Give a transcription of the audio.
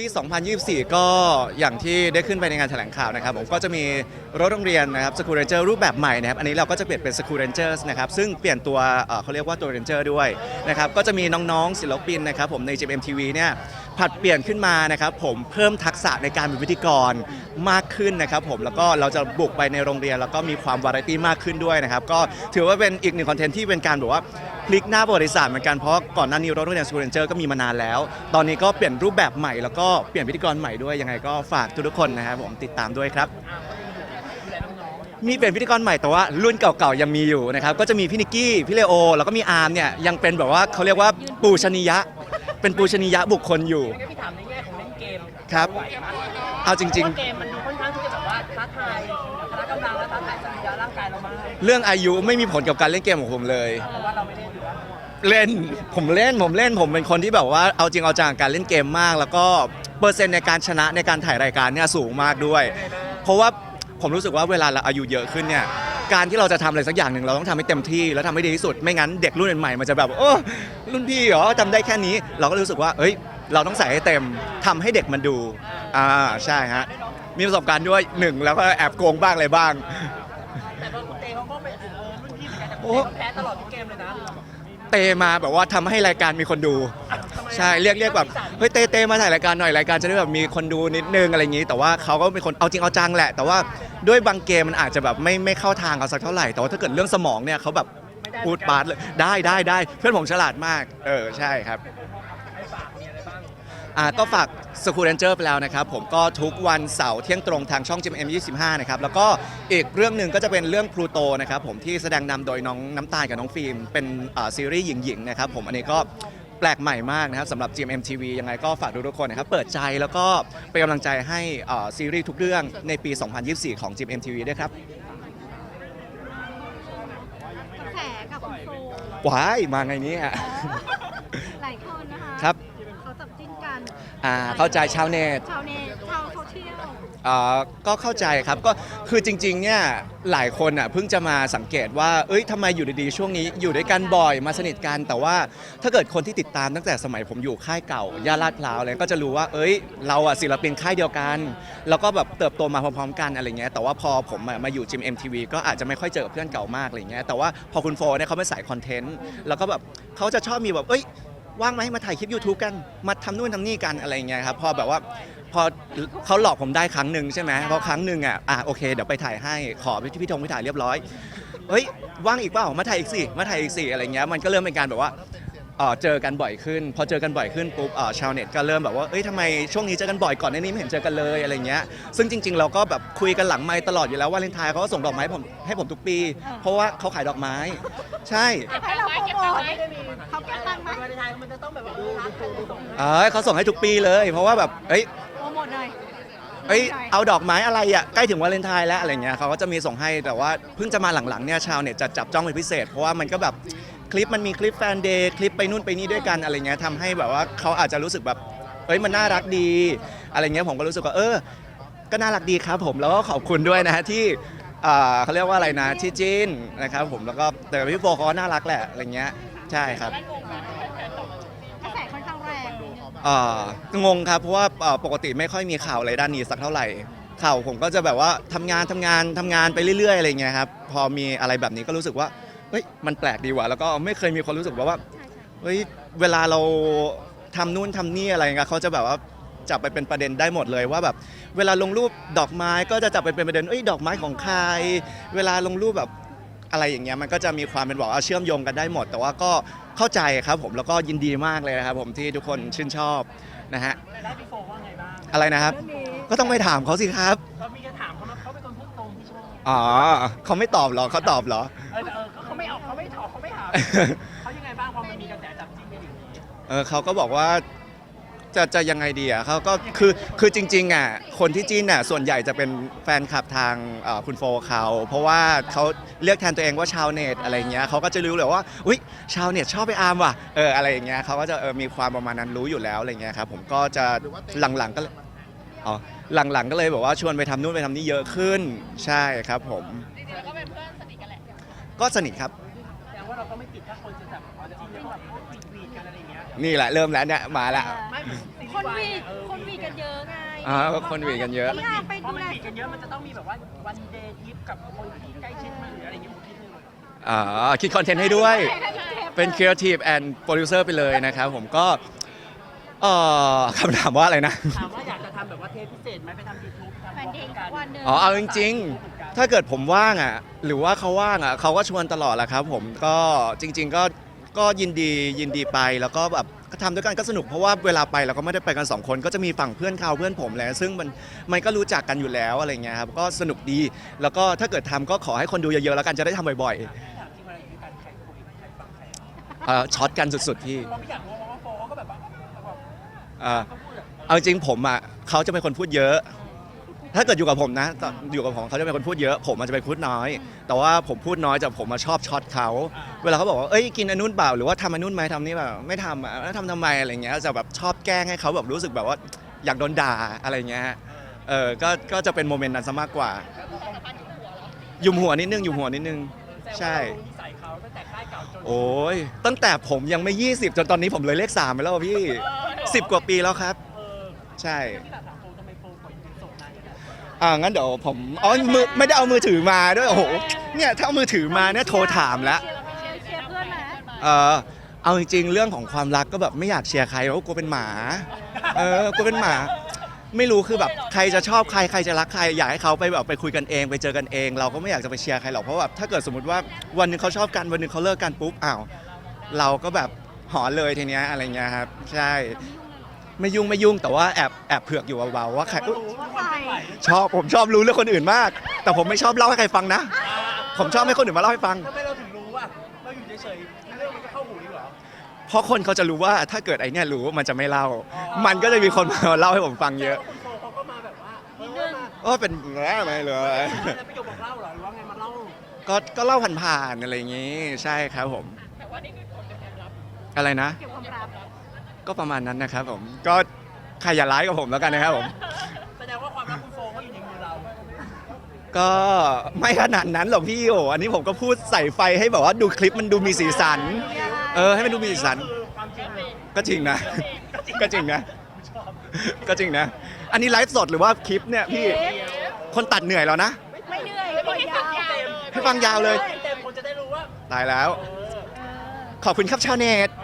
ปี 2024 ก็อย่างที่ได้ขึ้นไปในงานแถลงข่าวนะครับผมก็จะมีรถโรงเรียนนะครับสกูเรนเจอร์รูปแบบใหม่นะครับอันนี้เราก็จะเปลี่ยนเป็นสกูเรนเจอร์นะครับซึ่งเปลี่ยนตัวเอ่อเขาเรียกว่าตัวเรนเจอร์ด้วยนะครับก็จะมีน้องๆศิลปินนะครับผมใน GMMTV เนี่ยผลัดเปลี่ยนขึ้นมานะครับผมเพิ่มทักษะในการเป็นพิธีกรมากขึ้นนะครับผมแล้วก็เราจะบุกไปในโรงเรียน แล้วก็มีความวาไรตี้มากขึ้นด้วยนะครับก็ถือว่าเป็นอีกหนึ่งคอนเทนต์ที่เป็นการแบบว่าพลิกหน้าประวัติศาสตร์เหมือนกันเพราะก่อนหน้านี้รถเรียนสกูเรนเจอร์ก็มีมานานแล้ว ตอนนี้ก็เปลี่ยนรูปแบบใหม่แล้วก็เปลี่ยนพิธีกรใหม่ด้วยยังไงก็ฝากทุกๆคนนะครับผมติดตามด้วยครับมีเป็นพิธีกรใหม่แต่ว่ารุ่นเก่าๆยังมีอยู่นะครับก็จะมีพี่นิกกี้พี่เลโอ แล้วก็มีอาร์มเนี่ยยังเป็นแบบว่าเขาเรียกว่าปูชนียะ เป็นปูชนียะบุคคลอยู่ งั้นพี่ถามในแง่ของเล่นเกมครับ ไหวปะเอาจริง เพาะว่าเกมมันดูค่อนข้างที่จะแบบว่าท้าทายพละกำลังและท้าทายสรีระร่างกายเรามากๆ เรื่องอายุไม่มีผลกับการเล่นเกมของผมเลย เพราะว่าเราไม่ได้เหลือเล่นผมเล่นผมเล่นผมเป็นคนที่แบบว่าเอาจริงเอาจังกับการเล่นเกมมาก แล้วก็เปอร์เซ็นต์ในการชนะในการถ่ายรายการเนี่ยสูงมากด้วย เพราะว่าผมรู้สึกว่าเวลาเราอายุเยอะขึ้นเนี่ย การที่เราจะทำอะไรสักอย่างหนึ่งเราต้องทำให้เต็มที่แล้วทำให้ดีที่สุด ไม่งั้นเด็กรุ่นใหม่ๆมันจะแบบโอ้รุ่นพี่เหรอจำได้แค่นี้ เราก็รู้สึกว่า เอ้ย เราต้องใส่ให้เต็มทำให้เด็กมันดูอ่าใช่ฮะมีประสบการณ์ด้วยหนึ่งแล้วก็แอบโกงบ้างอะไรบ้าง แต่ว่าคุณเตเขาก็เป็นเออรุ่นพี่เหมือนกันแต่โอ้คุณเตเขาแพ้ตลอดทุกเกมเลยนะ เตมาแบบว่าทำให้รายการมีคนดู ใช่เรียกเรียกแบบเฮ้ยเตเตมาถ่ายรายการหน่อยรายการจะได้แบบมีคนดูนิดนึงอะไรอย่างนี้ แต่ว่าเขาก็เป็นคนเอาจริงเอาจังแหละ แต่ว่า ด้วยบางเกมมันอาจจะแบบไม่ไม่เข้าทางเอาสักเท่าไหร่แต่ว่าถ้าเกิดเรื่องสมองเนี่ยเขาแบบพูดปาดเลยได้ได้ได้เพื่อนผมฉลาดมาก เออใช่ครับอ่าก็ฝากสกูเรนเจอร์ไปแล้วนะครับ ผมก็ทุกวันเสาร์เที่ยงตรงทางช่อง GMM 25 นะครับ แล้วก็อีกเรื่องหนึ่งก็จะเป็นเรื่องพลูโตนะครับผมที่แสดงนำโดยน้องน้ำตาลกับน้องฟิล์ม เป็นซีรีส์หญิงๆนะครับผมอันนี้ก็ ปลกใหม่มากนะครับสำหรับ GMM TV ยังไงก็ฝากทุกๆคนนะครับ เปิดใจแล้วก็เป็นกำลังใจให้อ่าซีรีส์ทุกเรื่องในปี 2024 ของ GMM TV ด้วยครับกระแสกับคุณครูว้ายมาไงเนี้หลายคนนะคะครับ เขาจับจิ้นกันอ่าเข้าใจชาวเน็ต ชาวเน็ตชาวโซเชียลอ่าก็เข้าใจครับก็คือจริงๆเนี่ยหลายคนอะเพิ่งจะมาสังเกตว่า เอ้ยทำไมอยู่ดีๆช่วงนี้อยู่ด้วยกันบ่อยมาสนิทกันแต่ว่าถ้าเกิดคนที่ติดตามตั้งแต่สมัยผมอยู่ค่ายเก่าย่านลาดพร้าวเลยก็จะรู้ว่า เอ้ย เราอะศิลปินค่ายเดียวกัน แล้วก็แบบเติบโตมาพร้อมๆกันอะไรเงี้ยแต่ว่าพอผมอะมาอยู่จิม MTV ก็อาจจะไม่ค่อยเจอกับเพื่อนเก่ามากอะไรเงี้ยแต่ว่าพอคุณโฟเนี่ยเขาเป็นสายคอนเทนต์แล้วก็แบบเขาจะชอบมีแบบเอ้ย ว่างไหมมาถ่ายคลิป YouTube กัน มาทำนู่นทำนี่กันอะไรอย่างเงี้ยครับพอแบบว่าพอเขาหลอกผมได้ครั้งหนึ่งใช่ไหมพอครั้งหนึ่งอะอะโอเคเดี๋ยวไปถ่ายให้ขอพี่พี่ธงไปถ่ายเรียบร้อยเฮ้ยว่างอีกเปล่ามาถ่ายอีกสิมาถ่ายอีกสิอะไรเงี้ยมันก็เริ่มเป็นการแบบว่าเอ่อเจอกันบ่อยขึ้น พอเจอกันบ่อยขึ้นปุ๊บเอ่อชาวเน็ตก็เริ่มแบบว่าเอ้ยทำไมช่วงนี้เจอกันบ่อยก่อนหน้านี้ไม่เห็นเจอกันเลยอะไรเงี้ยซึ่งจริง ๆ เราก็แบบคุยกันหลังไมค์ตลอดอยู่แล้ววาเลนไทน์เขาก็ส่งดอกไม้ผมให้ผมทุกปี เพราะว่าเขาขายดอกไม้ ใช่ให้เราโปรโมทไม่ได้มีเขาเก็บตังค์ไหมวันไทยมันจะต้องแบบว่ารักกันส่งเอ้ยเขาส่งให้ทุกปีเลย เพราะว่าแบบเอ้ย โปรโมทหน่อย เอ้ยเอาดอกไม้อะไรอะใกล้ถึงวาเลนไทน์แล้วอะไรเงี้ยเขาก็จะมีส่งให้แต่ว่าเพิ่งจะมาหลังๆเนี่ยชาวเน็ตจะจับจ้องเป็นพิเศษ เพราะว่ามันก็แบบคลิปมันมีคลิปแฟนเดย์คลิปไปนู่นไปนี่ด้วยกันอะไรเงี้ยทำให้แบบว่าเขาอาจจะรู้สึกแบบเอ้ยมันน่ารักดี อะไรเงี้ยผมก็รู้สึกว่าเออ ก็น่ารักดีครับผมแล้วก็ขอบคุณด้วยนะฮะที่ อ่าเขาเรียกว่าอะไรนะที่จีนนะครับผมแล้วก็แต่พี่โฟเขาก็น่ารักแหละอะไรเงี้ยใช่ครับ กระแสค่อนข้างแรงเอ่องงครับเพราะว่าเอ่อปกติไม่ค่อยมีข่าวอะไรด้านนี้สักเท่าไหร่ข่าวผมก็จะแบบว่าทำงานทำงานทำงานไปเรื่อยๆอะไรเงี้ยครับพอมีอะไรแบบนี้ก็รู้สึกว่าเฮ้ยมันแปลกดีว่ะแล้วก็ไม่เคยมีความรู้สึกแบบว่าเฮ้ยเวลาเราทำนู่นทำนี่อะไรเงี้ยเขาจะแบบว่า จับไปเป็นประเด็นได้หมดเลยว่าแบบเวลาลงรูปดอกไม้ก็จะจับไปเป็นประเด็นเอ้ยดอกไม้ของใคร เวลาลงรูปแบบอะไรอย่างเงี้ยมันก็จะมีความเป็นบอกว่าเชื่อมโยงกันได้หมด แต่ว่าก็เข้าใจครับผมแล้วก็ยินดีมากเลยนะครับผมที่ทุกคนชื่นชอบนะฮะแล้วพี่โฟว่าไงบ้างอะไรนะครับเรื่องนี้ก็ต้องไปถามเขาสิครับเรามีการถามเขานะเขาเป็นคนพูดตรงที่ชอบอ๋อเขาไม่ตอบเหรอเขาตอบเหรอเออแต่เออเขาไม่ออกเขาไม่ถอดเขาไม่ถามเขายังไงบ้างพอมันมีกระแสจับจิ้นกันอย่างนี้เออเขาก็บอกว่า จะจะยังไงดีอะเขาก็คือคือจริงๆอะคนที่จีนอะส่วนใหญ่จะเป็นแฟนคลับทางเอ่อคุณโฟเขา เพราะว่าเขาเรียกแทนตัวเองว่าชาวเน็ตอะไรเงี้ยเขาก็จะรู้เลยว่าอุ้ยชาวเน็ตชอบไปอาร์มว่ะเอออะไรอย่างเงี้ยเขาก็จะเออมีความประมาณนั้นรู้อยู่แล้วอะไรเงี้ยครับผมก็จะหลังๆก็เลยอ๋อหลังๆก็เลยบอกว่าชวนไปทำนู่นไปทำนี่เยอะขึ้น ใช่ครับผมจริงๆแล้วก็เป็นเพื่อนสนิทกันแหละก็สนิทครับแสดงว่าเราก็ไม่ติดถ้าคนจะแบบเอาจิ้นแล้วแบบวีดๆกันอะไรอย่าง นี่แหละเริ่มแล้วเนี่ยมาละไม่คนวีดคนวีดกันอ่าคนหวีดกันเยอะ พี่อาร์มไปเพดูราะมันแล บีดกันเยอะมันจะต้องมีแบบว่าวันเดย์ทริปกับคนที่ใกล้ชิดมันหรืออะไรอย่างเงี้ยผมคิดนึงอ่าคิดคอนเทนต์ให้ด้วย เป็น Creative and Producer ไปเลยนะครับผมก็เอ่อคำถามว่าอะไรนะ ถามว่าอยากจะทำแบบว่าเทปพิเศษไหมไปทำยูทูบทำแฟบนล็อกเด็กกันวันหนึ่งอ๋อ เอาจริง ๆ ถ้าเกิดผมว่างอะ หรือว่าเขาว่างอะ เขาก็ชวนตลอดแหละครับผม ก็จริง ๆ ก็ ก็ยินดียินดีไปแล้วก็แบบก็ทำด้วยกันก็สนุกเพราะว่าเวลาไปเราก็ไม่ได้ไปกันสองคน ก็จะมีฝั่งเพื่อนเขาเพื่อนผมแหละซึ่งมันมันก็รู้จักกันอยู่แล้วอะไรเงี้ยครับก็สนุกดีแล้วก็ถ้าเกิดทำก็ขอให้คนดูเยอะๆแล้วกันจะได้ทำบ่อยๆเอ่อช็อตกันสุดๆพี่เราไม่อยากรู้ว่าโฟก็แบบว่า เอ่อเอาจริงผมอะเขาจะเป็นคนพูดเยอะ ถ้าเกิดอยู่กับผมนะตอนอยู่กับผมเขาจะเป็นคนพูดเยอะ ผมอาจจะเป็นพูดน้อย แต่ว่าผมพูดน้อยแต่ผมมาชอบช็อตเขา เวลาเขาบอกว่า เอ้ยกินอันนู้นเปล่าหรือว่าทำอันนู้นไหมทำนี่แบบไม่ทำอะแล้วทำทำไมอะไรเงี้ยจะแบบชอบแกล้งให้เขาแบบรู้สึกแบบว่าอยากโดนด่าอะไรเงี้ย เออก็ก็จะเป็นโมเมนต์นั้นซะมากกว่ายุมหัวนิดนึงยุมหัวนิดนึง ใช่ แต่ว่าเรารู้นิสัยเขาตั้งแต่ค่ายเก่าจนโอ้ยตั้งแต่ผมยังไม่ 20 จนตอนนี้ผมเลยเลข3ไปแล้วอะพี่ 10 กว่าปีแล้วครับ เออใช่ ที่ถาม อ่างั้นเดี๋ยวผมอ๋อมือไม่ได้เอามือถือมาด้วยโอ้โหเนี่ยถ้าเอามือถือมาเนี่ยโทรถามแล้วเชียร์เพื่อนนะเออเอาจริงๆเรื่องของความรักก็แบบไม่อยากเชียร์ใครเพราะกลัวเป็นหมาเออกลัวเป็นหมา ไม่รู้คือแบบใครจะชอบใครใครจะรักใครอยากให้เขาไปแบบไปคุยกันเอง ไปเจอกันเอง เราก็ไม่อยากจะไปเชียร์ใครหรอกเพราะแบบถ้าเกิดสมมติว่าวันหนึงเขาชอบกันวันหนึงเขาเลิกกันปุ๊บอ้าวเราก็แบบหอนเลยทีเนี้ยอะไรเงี้ยครับ ใช่ ไม่ยุ่งไม่ยุ่งแต่ว่าแอบแอบเผือกอยู่เบาๆว่าใครก็รู้ว่าความเคลื่อนไหวชอบผมชอบรู้เรื่องคนอื่นมาก แต่ผมไม่ชอบเล่าให้ใครฟังนะ ผมชอบให้คนอื่นมาเล่าให้ฟัง ทำไมเราถึงรู้อะเราอยู่เฉยๆเรื่องมันก็เข้าหูนี่เหรอเพราะคนเขาจะรู้ว่าถ้าเกิดไอเนี่ยรู้มันจะไม่เล่ามันก็จะมีคนมาเล่าให้ผมฟังเยอะแต่ว่าคุณโฟเขาก็มาแบบว่าเออมาว่าเป็นแง่ไหมเลย แล้วประโยคบอกเล่าเหรอหรือว่าไงมาเล่าก็ก็เล่าผ่านๆอะไรอย่างงี้ ใช่ครับผม แต่ว่านี่คือคนเป็นความลับอะไรนะ เกี่ยวกับความรัก ก็ประมาณนั้นนะครับผมก็ใครอย่าร้ายกับผมแล้วกันนะครับผม แสดงว่าความลับคุณโฟก็อยู่ในมือเรา ก็ไม่ขนาดนั้นหรอกพี่โออันนี้ผมก็พูดใส่ไฟให้แบบว่าดูคลิปมันดูมีสีสัน เออให้มันดูมีสีสันคือความจริงเลยก็จริงนะ ก็จริงนะ ก็จริงนะ อันนี้ไลฟ์สดหรือว่าคลิปเนี่ยพี่คนตัดเหนื่อยแล้วนะ ไม่เหนื่อยคนยาวให้ฟังยาวเลย เต็มคนจะได้รู้ว่าตายแล้วเออเออขอบคุณครับชาวเน็ต เอ